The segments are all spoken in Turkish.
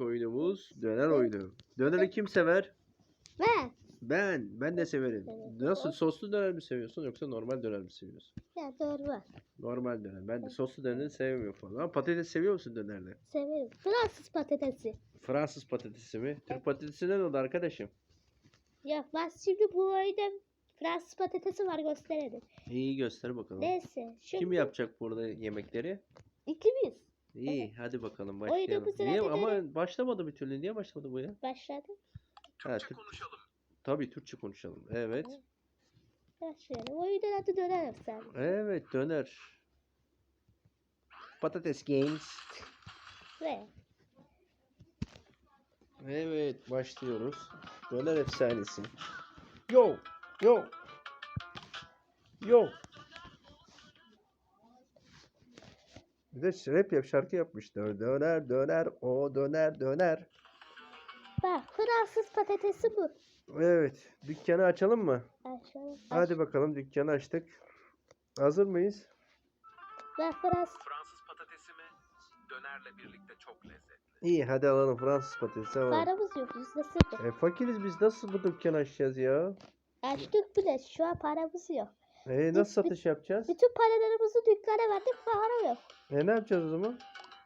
oyunumuz döner oyunu. Döneri kim sever? Ben. Ben. Ben de severim. Nasıl soslu döner mi seviyorsun yoksa normal döner mi seviyorsun? Ya var. Normal döner. Ben de soslu döneri sevmiyorum falan. Ama patates seviyor musun dönerde? Severim. Fransız patatesi. Fransız patatesi mi? Türk patatesi ne oldu arkadaşım? Ya ben şimdi bu oyunda Fransız patatesi var gösterelim. İyi göster bakalım. Neyse. Şimdi Kim yapacak burada yemekleri? İkimiz İyi hadi bakalım başlayalım. bu Niye ama başlamadı bir türlü. Niye başlamadı bu ya? başladık. Ha, Türk... Tabii Türkçe konuşalım. Evet. Başlayalım. Oyunun adı döner efsane. Evet döner. Patates Games. Ve Evet başlıyoruz. Döner efsanesi. Yo yo yo. Bir de rap yap şarkı yapmışlar. Döner döner o döner döner. bak Fransız patatesi bu. Evet dükkanı açalım mı? Aşağı. Hadi bakalım dükkanı açtık. Hazır mıyız? Ben Fransız Fransız patatesi mi? Dönerle birlikte çok lezzetli. İyi hadi alalım Fransız patatesi alalım. paramız yok yüzde sıfır. E, fakiriz biz nasıl bu dükkanı açacağız ya? Açtık bile şu an paramız yok. E, nasıl satış yapacağız? Bütün paralarımızı dükkana verdik para yok. E, ne yapacağız o zaman?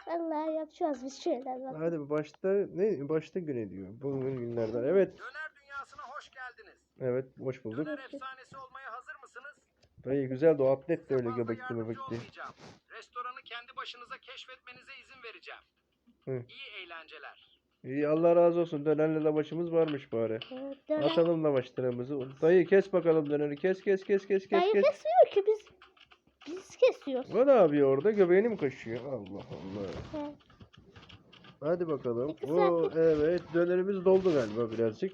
Vallahi yapacağız biz şeyler bak. Hadi başta ne başta güne diyor. Bugün günlerden. Evet. Döner dünyasına hoş geldiniz. Evet hoş bulduk. Döner efsanesi olmaya hazır mısınız? Dayı güzel de o atlet de öyle göbekli olmayacağım. Restoranı kendi başınıza keşfetmenize izin vereceğim. Hı. İyi eğlenceler. İyi Allah razı olsun. Dönerle lavaşımız varmış bari. Evet, döner. Atalım lavaşlarımızı. Dayı kes bakalım döneri. Kes kes kes kes kes Dayı kes. kesmiyor ki biz. Biz kesiyoruz. O ne yapıyor orada? Göbeğini mi kaşıyor? Allah Allah. He. Hadi bakalım. İki Oo, evet dönerimiz doldu galiba birazcık.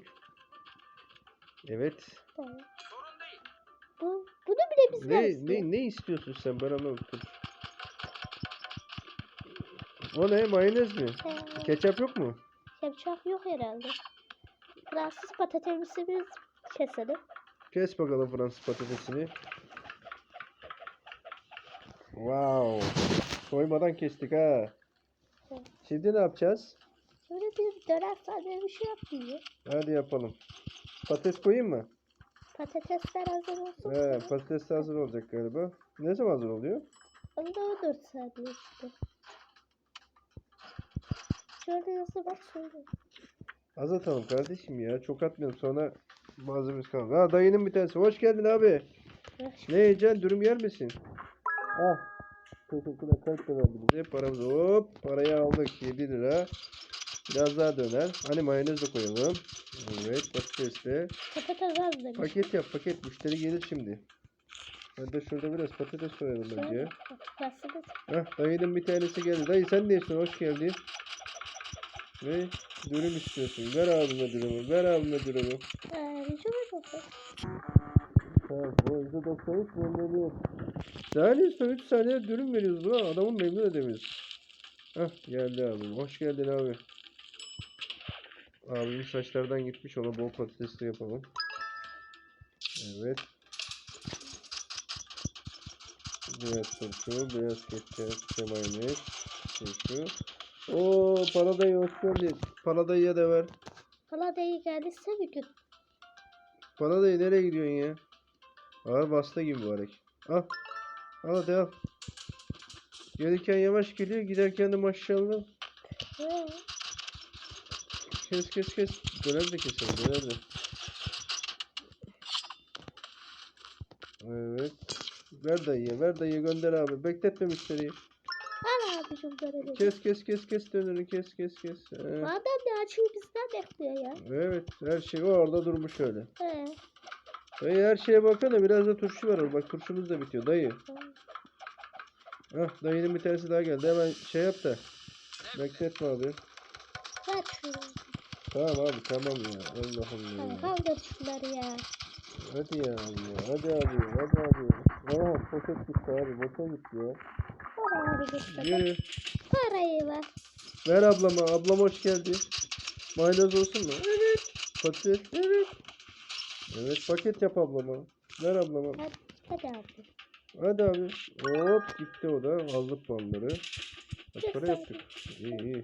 Evet. Dayı. Sorun değil. Bu, bunu bile bizden Ne, ne, ne istiyorsun sen? Ben anlamadım. Dur. O ne? Mayonez mi? He. Ketçap yok mu? Yapacak yok herhalde. Fransız patatesimizi keselim. Kes bakalım Fransız patatesini. Wow. Soymadan kestik ha. Evet. Şimdi ne yapacağız? Şöyle bir döner sadece bir şey yapmıyor. Hadi yapalım. Patates koyayım mı? Patatesler hazır olsun. He, patates hazır olacak galiba. Ne zaman hazır oluyor? Onda 14 saniye işte. Şöyle yazı bak şöyle. Az atalım kardeşim ya. Çok atmayalım sonra malzememiz kalır. Ha dayının bir tanesi. Hoş geldin abi. Bak Ne yiyeceksin? Dürüm yer misin? Ah. Teşekkürler. Kaç da verdi bize? Paramızı hop. Parayı aldık. 7 lira. Biraz daha döner. Hani mayonez de koyalım. Evet patates de. Patates az demiş. Paket yap paket. Müşteri gelir şimdi. Ben de şurada biraz patates koyalım bence. Nasıl da Hah dayının bir tanesi geldi. Dayı sen ne istiyorsun? Hoş geldin. Ne? Dürüm istiyorsun. Ver abime dürümü. Ver abime dürümü. Ee. Tamam. Bu yüzde 93 memnuniyet. Daha ne istiyorsun? 3 saniye dürüm veriyoruz buna. Adamı memnun edemiyoruz. Hah geldi abim. Hoş geldin abi. Abimin saçlardan gitmiş. Ona bol patatesli yapalım. Evet. Beyaz turşu, beyaz ketçap, mayonez, turşu. Oo, Paladayı hoş geldin. Paladayı'ya da ver. Değil geldiyse bir gün. Paladayı nereye gidiyorsun ya? Ağır basta gibi mübarek. Al. Al hadi al. Gelirken yavaş geliyor, giderken de maşallah. Kes kes kes. Döner de keselim, döner de. Evet. Ver dayıya, ver dayıya gönder abi. Bekletme müşteriyi. Kes kes kes kes döneri kes kes kes. Ee, Adam ne açıyor bizden bekliyor ya. evet her şey orada durmuş öyle. He. Dayı her şeye bakın da biraz da turşu var. Bak turşumuz da bitiyor dayı. Hah dayının bir tanesi daha geldi. Hemen şey yap da. Bekletme abi. Ver şunu. Tamam abi tamam ya. Allah Hadi Allah. kaldır şunları ya. Hadi ya abi ya. Hadi abi. Hadi abi. Aa poşet gitti abi. Boşa gitti ya. Para abi gitti. Yürü. Parayı ver. Ver ablama. Ablam hoş geldi. Mayonez olsun mu? Evet. Patates. Evet. Evet paket yap ablama. Ver ablama. Hadi abi. Hadi abi. Hop gitti o da. Aldık puanları. Kaç para yaptık? İyi iyi.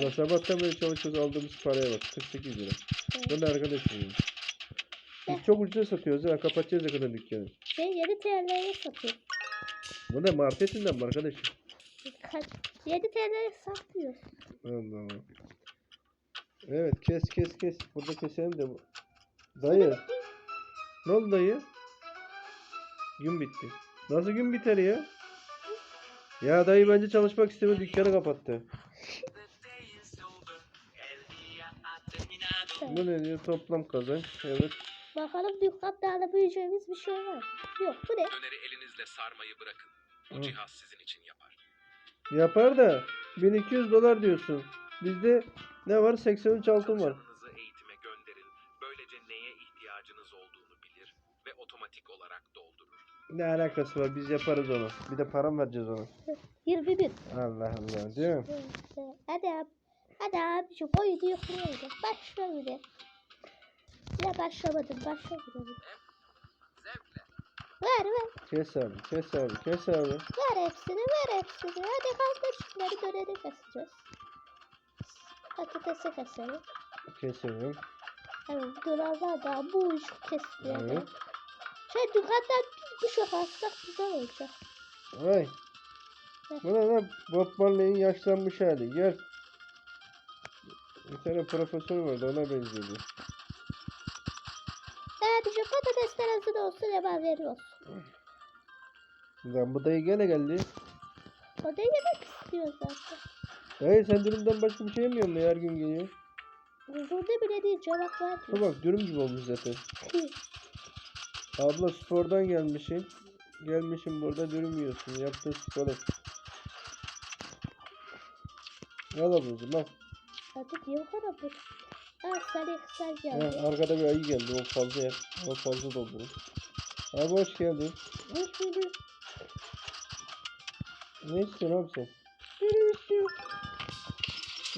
Ulan sabahtan beri çalışıyoruz aldığımız paraya bak. 48 lira. Bu ne arkadaşım? ya? Biz çok ucuza satıyoruz ha. Kapatacağız kadar dükkanı. Ben 7 TL'ye satıyorum. Bu ne marketinden mi arkadaşım? Kaç? 7 TL'ye satmıyor. Allah Allah. Evet kes kes kes. Burada keselim de bu. Dayı. Ne oldu dayı? Gün bitti. Nasıl gün biter ya? Ya dayı bence çalışmak istemedi dükkanı kapattı. Bu ne diyor? Toplam kazanç. Evet. Bakalım dükkanda alabileceğimiz bir şey var. Yok bu ne? Döneri elinizle sarmayı bırakın. Bu Hı. cihaz sizin için yapar. Yapar da 1200 dolar diyorsun. Bizde ne var? 83 altın var. Çalışanınızı eğitime gönderin. Böylece neye ihtiyacınız olduğunu bilir ve otomatik olarak doldurur. Ne alakası var? Biz yaparız onu. Bir de param vereceğiz ona. 21. Allah Allah değil mi? Hadi abi. Hadi abi şu boyu diyor buraya. Başla bir de. Ya başlamadım. Başla bir de. Zevkle. Ver ver. Kes abi, kes abi, kes abi. Ver hepsini ver hepsini. Hadi kaldır şunları döneri keseceğiz. Patatesi keselim. Keselim. Evet durallar da bu iş kesmiyor. Evet. Şey dükkandan bir kuş alsak güzel olacak. Ay. Bu ne lan? Bob Marley'in yaşlanmış hali. Gel. Bir tane profesör vardı ona benziyordu. Sadece patatesler hazır olsun hemen veriyoruz. Lan bu dayı gene geldi. O da yemek istiyor zaten. Dayı sen dürümden başka bir şey yemiyorsun mu? Her gün geliyor. Huzurda bile değil cevap vermiyor. Şu bak dürüm gibi olmuş zaten. Abla spordan gelmişsin. Gelmişim burada dürüm yiyorsun. Yaptığın spora. Al ablacım al. Hadi diyor bana bu. Ah sarı kısa Ha, geldi. arkada bir ayı geldi. O fazla yer. O fazla doldurun. Abi hoş geldin. Hoş bulduk. Ne istiyorsun abi sen? Dürüm istiyorum.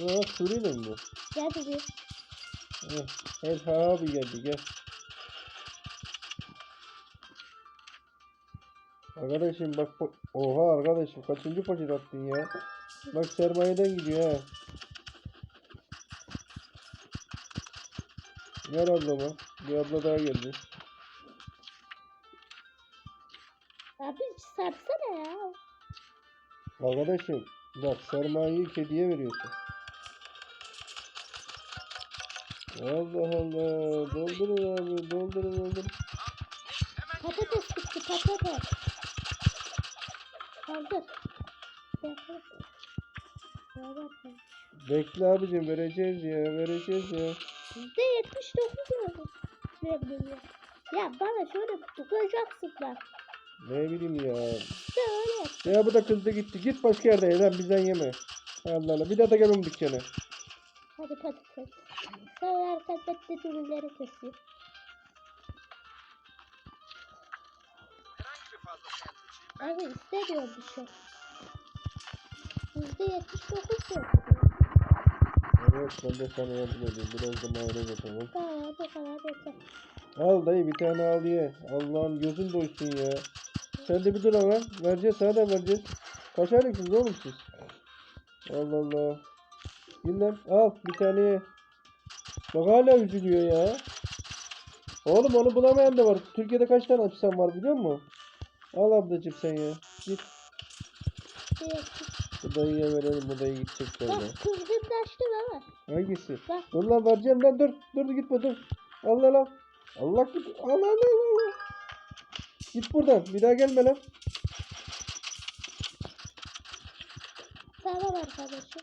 Aa Suriyeli mi bu? Geldi bir. Heh, El abi geldi gel. Arkadaşım bak Oha arkadaşım kaçıncı poşet attın ya? Bak sermayeden gidiyor ha. Ver ablama. Bir abla daha geldi. Abi sarsana ya. Arkadaşım bak sermayeyi kediye veriyorsun. Allah Allah. Doldurun abi. Doldurun doldurun. Patates bitti patates. Kaldır. Bekle abicim vereceğiz ya. Vereceğiz ya. Yüzde yetmiş dokuz bileyim ya. Bana şöyle tutacaksın bak. Ne bileyim ya. İşte öyle. Ya bu da kızdı gitti. Git başka yerde ye lan bizden yeme. Allah Allah. Bir daha da gel onun dükkana. Hadi patates. Sonra arkada ürünleri kesiyor. Abi istemiyorum bir şey. Yüzde yetmiş dokuz. Evet ben de sana yardım edeyim. Biraz da mayonez atalım. Tamam. Al dayı bir tane al ye. Allah'ım gözün doysun ya. Sen de bir dur ama. Vereceğiz sana da vereceğiz. Kaç aylıksınız oğlum siz? Allah Allah. Lan al bir tane ye. Bak hala üzülüyor ya. Oğlum onu bulamayan da var. Türkiye'de kaç tane açsan var biliyor musun? Al ablacım sen ya. Git. Bu dayıya verelim. Bu dayı gidecek böyle. Kızgınlaştım ama. Hangisi? Bak Dur lan vereceğim lan dur. Dur gitme dur. Allah lan. Allah git. Allah Allah Allah. Git buradan. Bir daha gelme lan. tamam arkadaşım.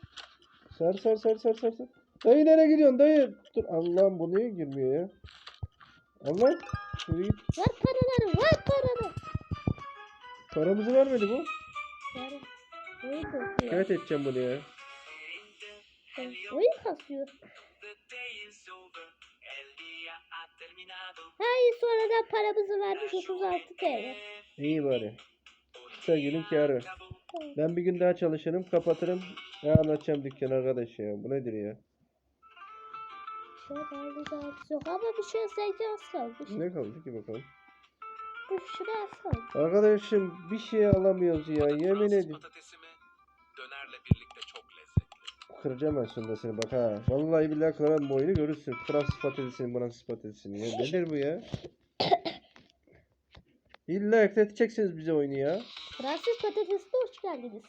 Sar sar sar sar sar. sar. Dayı nereye gidiyorsun dayı? Dur Allah'ım bu niye girmiyor ya? Allah. Şuraya git. Ver paraları ver paraları. Paramızı vermedi bu. Kasıyor. Şikayet edeceğim bunu ya. Oyun kasıyor. Hayır sonradan paramızı vermiş 36 TL. İyi bari. Sevgilin kârı. Ben bir gün daha çalışırım kapatırım. Ne anlatacağım dükkan arkadaş ya. Bu nedir ya? Şöyle bir daha yok ama bir şey sanki az kalmış. Ne kaldı ki bakalım. Bu şuraya az kalmış. Arkadaşım bir şey alamıyoruz ya. Yemin Fransız kıracağım ben sonunda seni bak ha. Vallahi billahi kırarım bu oyunu görürsün. Fransız patatesini, Fransız patatesini ya. Nedir bu ya? İlla ekleteceksiniz bize oyunu ya. Fransız patatesine hoş geldiniz.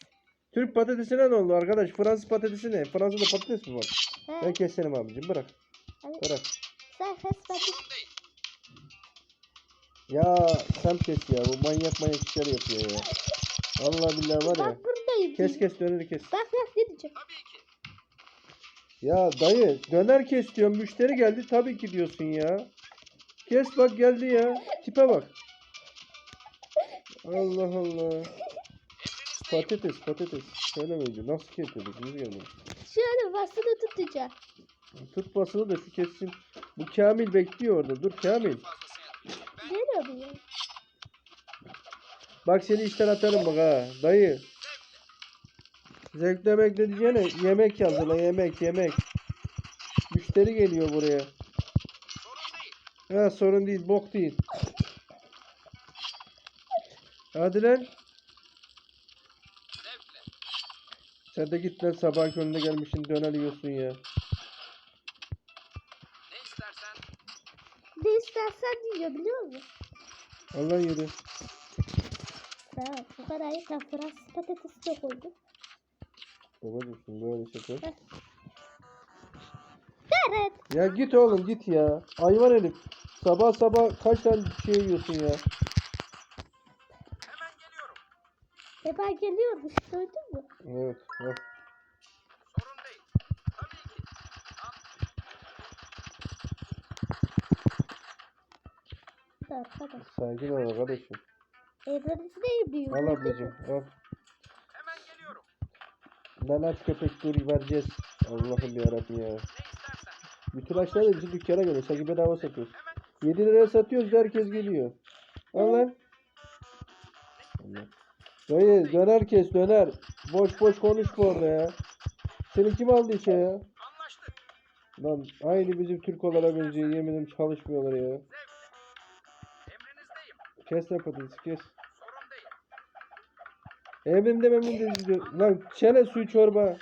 Türk patatesine ne oldu arkadaş? Fransız patatesi ne? Fransa'da patates mi var? He. Ben keserim abicim bırak. Hadi. Bırak. Sen kes patates. Ya sen kes ya. Bu manyak manyak işler yapıyor ya. Vallahi billahi var ya. Bak buradayım. Kes kes döneri kes. Bak bak ne diyeceğim. Tabii ki. Ya dayı döner kes diyorum. Müşteri geldi tabii ki diyorsun ya. Kes bak geldi ya. Tipe bak. Allah Allah. Patates patates. Şöyle miydi? Nasıl kesiyorduk? Biz gelmedik. Şöyle basını tutacağım. Tut basını da şu kessin. Bu Kamil bekliyor orada. Dur Kamil. Ne oluyor? Bak seni işten atarım bak ha. Dayı. Zevkle bekle diyeceğine yemek yazıla yemek yemek. Müşteri geliyor buraya. Ha sorun değil bok değil. Hadi lan. Sen de git lan sabah köründe gelmişsin döner yiyorsun ya. Ne istersen Ne istersen diyor biliyor musun? Allah yürü. Tamam bu kadar ben Fransız patatesi de koydum. Babacım şimdi böyle şey koy. Evet. Ya git oğlum git ya. Hayvan herif. Sabah sabah kaç tane şey yiyorsun ya. hemen geliyorum. E ben geliyormuş duydun mu? Evet. Bak. Sorun değil. Tabii ki. Tamam tamam. Sakin ol arkadaşım. Evreninizi neyim diyor. Al ablacım al. Lan aç köpek dur vereceğiz. Allah'ım yarabbim ya. Ne. Bütün açlar da bizim dükkana geliyor. Sanki bedava satıyoruz. 7 liraya satıyoruz herkes geliyor. Al lan. Dayı döner kes döner. Boş boş konuşma orada ya. Seni kim aldı işe ya? Lan aynı bizim Türkolara benziyor. Yemin ederim çalışmıyorlar ya. Kes lan patatesi kes. Değil. Emrimde memnun diyor. Lan çene suyu çorba.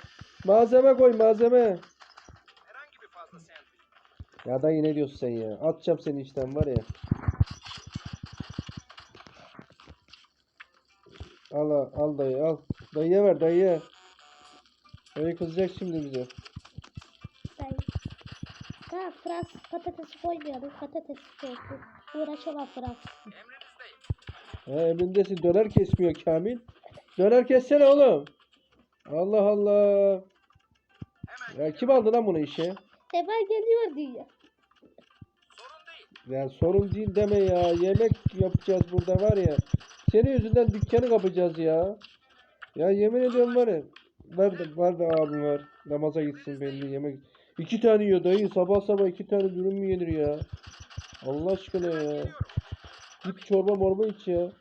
Malzeme koy malzeme. Herhangi bir fazla sandviç. Ya dayı ne diyorsun sen ya? Atacağım seni işten var ya. Al al, dayı al. Dayıya ver dayıya. Dayı kızacak şimdi bize. Ben... Tamam Fransız patatesi koymayalım. Patatesi koysun. Uğraşamam Fransız. Emrinizdeyim. Ha emindesin döner kesmiyor Kamil. Döner kessene oğlum. Allah Allah. Ya kim aldı lan bunu işe? Ben geliyor diyor. sorun değil. Ya sorun değil deme ya. Yemek yapacağız burada var ya. Senin yüzünden dükkanı kapacağız ya. Ya yemin ediyorum var ya. Var da, var da abim var. Namaza gitsin belli yemek. İki tane yiyor dayı. Sabah sabah iki tane dürüm mü yenir ya? Allah aşkına ya. Git çorba morba iç ya.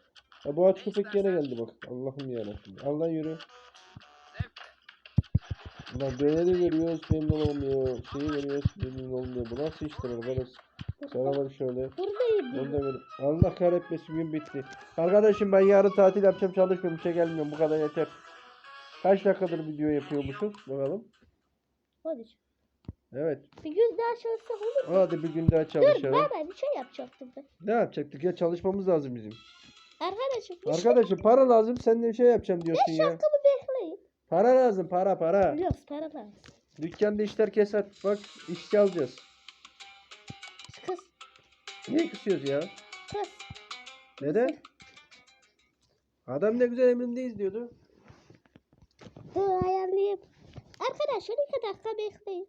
Ya bu aç köpek gene geldi bak. Allah'ım yarabbim. Allah yürü. Lan döneri veriyoruz memnun olmuyor. Şeyi veriyoruz memnun olmuyor. Bu nasıl iştir arkadaş? Var şöyle. Buradayım Onu diyor. da ver. Allah kahretmesin gün bitti. Arkadaşım ben yarın tatil yapacağım çalışmıyorum. işe gelmiyorum. Bu kadar yeter. Kaç dakikadır video yapıyormuşuz? Bakalım. Hadi. Evet. Bir gün daha çalışsak olur mu? Hadi bir gün daha Dur çalışalım. ben, ben bir şey yapacaktım ben. Ne yapacaktık ya? Çalışmamız lazım bizim. Arkadaşım şey, Arkadaşım para lazım. Sen de bir şey yapacağım diyorsun ya. dakikamı bekleyin. Para lazım. Para para. Biliyoruz para lazım. Dükkanda işler keser. Bak işçi alacağız. Kız Niye kısıyoruz ya? kız. Neden? Adam ne güzel emrimdeyiz diyordu. Dur ayarlayayım. Arkadaşlar iki dakika bekleyin.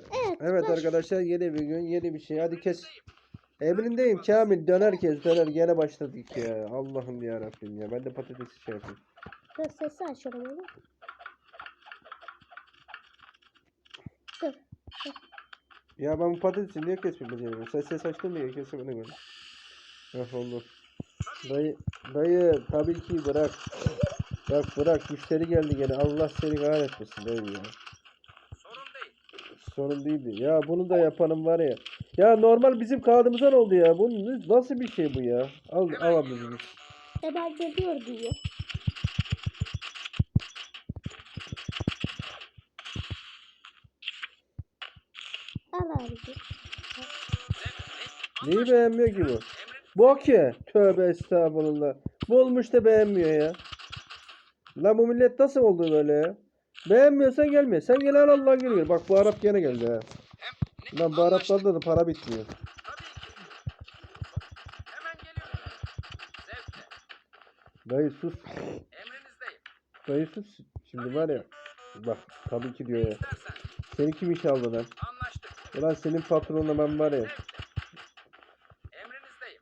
Evet. Evet baş- arkadaşlar yeni bir gün yeni bir şey. Hadi kes. Emrindeyim Kamil döner kes döner gene başladık ya. Allah'ım ya Rabbim ya. Ben de patatesi şey yapayım. Dur sesi açalım onu. Dur. Ya ben bu patatesi niye kesmeyeyim beceremiyorum? Sen ses açtın mı ya kesemedim göre. Heh oldu. Dayı, dayı tabii ki bırak. Bak bırak müşteri geldi gene. Allah seni kahretmesin dayı ya. Sorun değil. Sorun değildi. Ya bunu da yapanım var ya. Ya normal bizim kağıdımıza ne oldu ya? Bu nasıl bir şey bu ya? Al, al abicim. Ben geliyor diyor. Al abicim. Neyi beğenmiyor ki bu? Bok ya. Tövbe estağfurullah. Bu olmuş da beğenmiyor ya. Lan bu millet nasıl oldu böyle ya? Beğenmiyorsan gelme. Sen gel al Allah geliyor. Bak bu Arap gene geldi ha. Lan bu Araplarda da para bitmiyor. Hemen geliyorum. Zevkle. Dayı sus. Emrinizdeyim. Dayı sus. Şimdi var ya. Bak tabii ki diyor ya. İstersen. Seni kim iş aldı lan? Anlaştık. Ulan senin patronla ben var ya. Zevkle. Emrinizdeyim.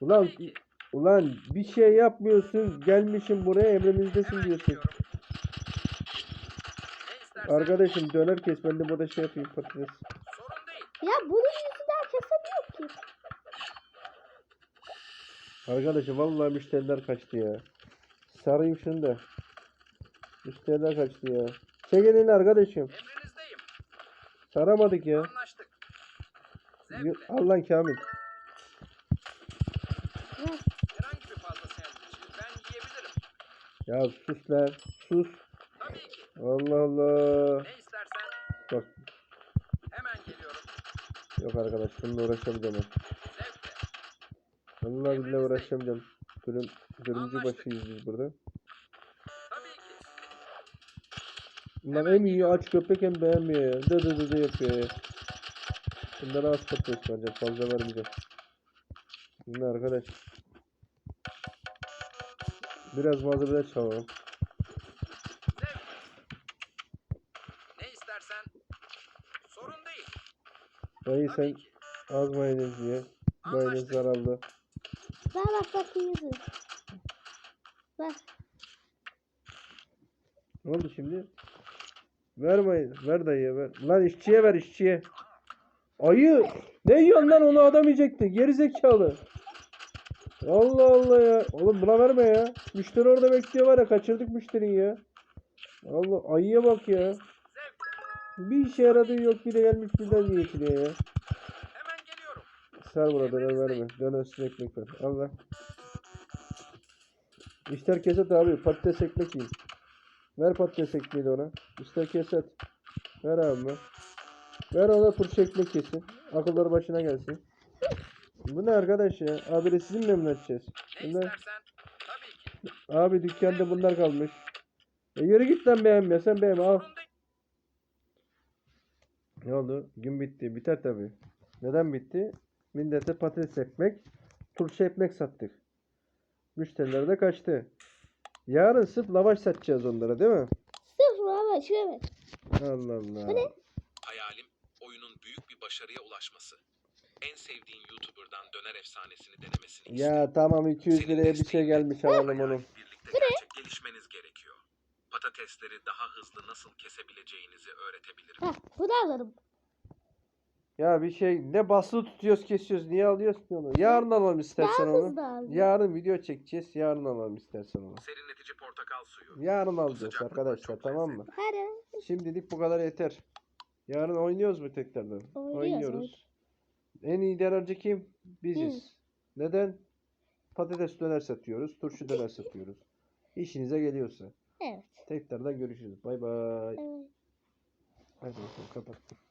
Ulan Tabii ki. ulan bir şey yapmıyorsun. Gelmişsin buraya emrimizdesin Hemen diyorsun. geliyorum. Arkadaşım döner kes ben de burada şey yapayım patates. Ya bunun yüzünden kesemiyor ki. Arkadaşım vallahi müşteriler kaçtı ya. Sarayım şunu da. Müşteriler kaçtı ya. Çek elini arkadaşım. Emrinizdeyim. Saramadık ya. Anlaştık. Al lan Kamil. Ver. Herhangi bir fazla sandviçi ben yiyebilirim. Ya sus lan. Sus. Tabii ki. Allah Allah. Ne istersen. Bak Hemen geliyorum. yok arkadaş bununla uğraşamayacağım ben. Zevkle. Vallahi billahi uğraşamayacağım. Dürüm, dürümcü Anlaştık. başıyız biz burada. Tabii ki. Bunlar hem yiyor aç köpek hem beğenmiyor ya. Dı dı dı dı yapıyor ya. Bunlara az patates vereceğim. Fazla vermeyeceğim. Şimdi arkadaş. Biraz malzemeler çalalım. Zevkle. Ne istersen. Sorun değil. Dayı sen az mayonez ye. Mayonez zararlı. Ver bak bak yüzü. Ver. Ne oldu şimdi? Ver mayonez. Ver dayıya ver. Lan işçiye ver işçiye. Ayı. Ne yiyorsun lan onu adam yiyecekti. Geri zekalı. Allah Allah ya. Oğlum buna verme ya. Müşteri orada bekliyor var ya. Kaçırdık müşteriyi ya. Allah ayıya bak ya. Bir işe yaradığı yok bir de gelmiş birden niyetine ya. Hemen geliyorum. Sar buna döner verme. Döner üstüne ekmek ver. Allah. İster keset abi. Patates ekmek yiyin. Ver patates ekmeği de ona. İster keset. Ver abi. Ver ona turşu ekmek yesin. Akılları başına gelsin. Bu ne arkadaş ya? Abi de sizin memnun edeceğiz. Ne Bunlar, istersen. Tabii ki. abi dükkanda bunlar kalmış. E yürü git lan beğenmiyorsan beğenme al. Ne oldu? Gün bitti. Biter tabii. Neden bitti? Millete patates ekmek, turşu ekmek sattık. Müşteriler de kaçtı. Yarın sırf lavaş satacağız onlara değil mi? Sıfır ama şöyle. Allah Allah. Hayalim oyunun büyük bir başarıya ulaşması. En sevdiğin YouTuber'dan döner efsanesini denemesini. Ya tamam 200 Senin liraya bir şey desteğinle gelmiş bu alalım onu. Birlikte gerçek gelişmeniz gerekiyor. Patatesleri daha hızlı nasıl kesebileceğinizi öğretebilirim. Heh bunu alırım. Ya bir şey ne basılı tutuyoruz kesiyoruz. Niye alıyoruz ki onu? Yarın alalım istersen Daha onu. hızlı aldım. Yarın video çekeceğiz. Yarın alalım istersen onu. Serinletici portakal suyu. Yarın alacağız arkadaşlar çok tamam mı? Hadi. Şimdilik bu kadar yeter. Yarın oynuyoruz mu tekrardan? Oynuyoruz, En iyi dönerci kim? Biziz. Biz. Neden? Patates döner satıyoruz, turşu döner satıyoruz. İşinize geliyorsa. Evet. Tekrardan görüşürüz. Bay bay. evet. Hadi bakalım kapat.